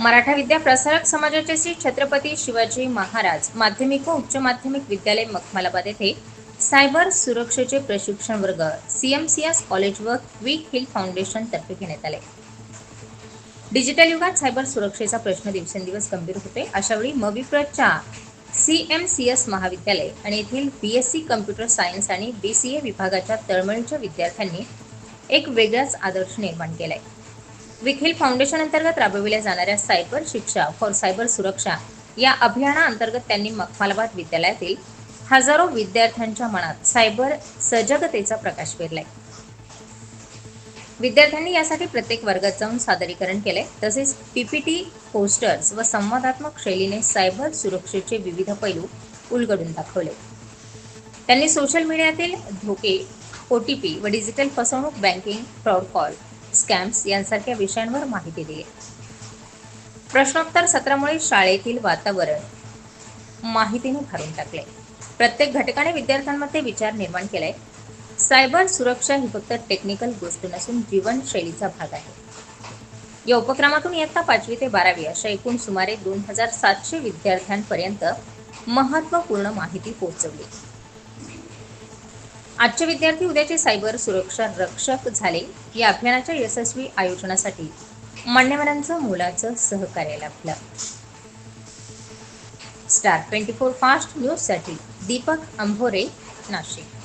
मराठा विद्या प्रसारक समाजाचे श्री छत्रपती शिवाजी महाराज माध्यमिक व उच्च माध्यमिक विद्यालय मखमालाबाद येथे सायबर सुरक्षेचे प्रशिक्षण वर्ग सीएमसीएस कॉलेज व क्विक हिल फाउंडेशन तर्फे घेण्यात आले. डिजिटल युगात सायबर सुरक्षेचा प्रश्न दिवसेंदिवस गंभीर होते अशावेळी मविप्रच्या सी एम सी एस महाविद्यालय आणि येथील B S C computer science आणि बी सी ए विभागाच्या तळमळीच्या विद्यार्थ्यांनी एक वेगळाच आदर्श निर्माण केलाय. विखिल फाउंडेशन अंतर्गत राबविल्या जाणाऱ्या सायबर शिक्षा फॉर सायबर सुरक्षा या अभियानाअंतर्गत त्यांनी मखमालाबाद विद्यालयातील हजारो विद्यार्थ्यांच्या मनात सायबर सजगतेचा प्रकाश पेरलाय. विद्यार्थ्यांनी यासाठी प्रत्येक वर्गात जाऊन सादरीकरण केले तसेच पीपीटी पोस्टर्स व संवादात्मक शैलीने सायबर सुरक्षेचे विविध पैलू उलगडून दाखवले. त्यांनी सोशल मीडियातील धोके ओ टी पी व डिजिटल फसवणूक बँकिंग फ्रॉड कॉल स्कॅम्स यांसारख्या विषयांवर माहिती दिली. प्रश्नोत्तर सत्रामुळे शाळेतील वातावरण माहितीने भरून टाकले. प्रत्येक घटकाने विद्यार्थ्यांमध्ये विचार निर्माण केलाय. सायबर सुरक्षा ही फक्त टेक्निकल गोष्ट नसून जीवनशैलीचा भाग आहे. या उपक्रमातून इयत्ता पाचवी ते बारावी अशा एकूण सुमारे दोन हजार सातशे विद्यार्थ्यांपर्यंत महत्त्वपूर्ण माहिती पोहोचवली. आजचे विद्यार्थी उद्याचे सायबर सुरक्षा रक्षक झाले या अभियानाच्या यशस्वी आयोजनासाठी मान्यवरांचं मुलाचं सहकार्य लाभलं स्टार ट्वेंटी फोर फास्ट न्यूजसाठी दीपक अंभोरे नाशिक.